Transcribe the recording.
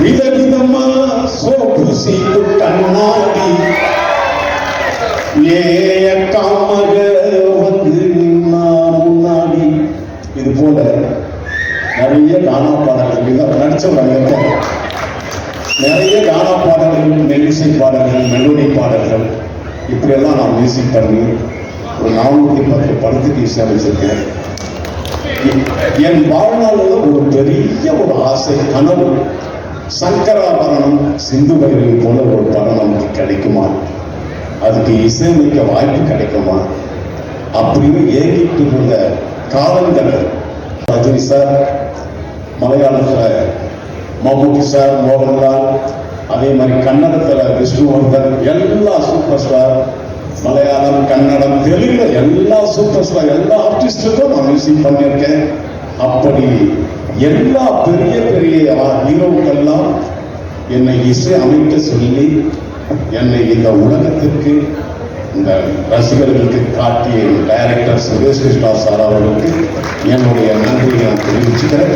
விதவிதமா சோப்பு சீட்டு கண்ணாடி ஏய காமக வந்து முன்னாடி இது போல நிறைய கானா பாடல்கள் இதை நடிச்சவங்க நிறைய கானா பாடல்கள் மெல்லிசை பாடல்கள் மெலோடி பாடல்கள் இப்படியெல்லாம் நான் மியூசிக் பண்ணி ஒரு நானூற்றி பத்து படத்துக்கு இசையமைச்சிருக்கேன் என் வாழ்நாளில் ஒரு பெரிய ஒரு ஆசை கனவு சங்கராபரணம் சிந்து பைரவி போல ஒரு படம் நமக்கு கிடைக்குமா? அதுக்கு இசையமைக்க வாய்ப்பு கிடைக்குமா? அப்படின்னு ஏகிட்டு இருந்த காலங்கள் ரஜினி சார் மலையாளத்தில் மம்முட்டி சார் மோகன்லால் அதே மாதிரி கன்னடத்தில் விஷ்ணுவர்தன் எல்லா சூப்பர் ஸ்டார் மலையாளம் கன்னடம் தெலுங்கு எல்லா சூப்பர் ஸ்டார் எல்லா ஆர்டிஸ்டுக்கும் நான் மியூசிக் பண்ணியிருக்கேன். அப்படி எல்லா பெரிய பெரிய ஹீரோக்கெல்லாம் என்னை இசை அமைக்க சொல்லி என்னை இந்த உலகத்திற்கு இந்த ரசிகர்களுக்கு காட்டிய டைரக்டர் சுரேஷ் கிருஷ்ணா சார் அவர்களுக்கு என்னுடைய நன்றியை நான் தெரிவிச்சுக்கிறேன்.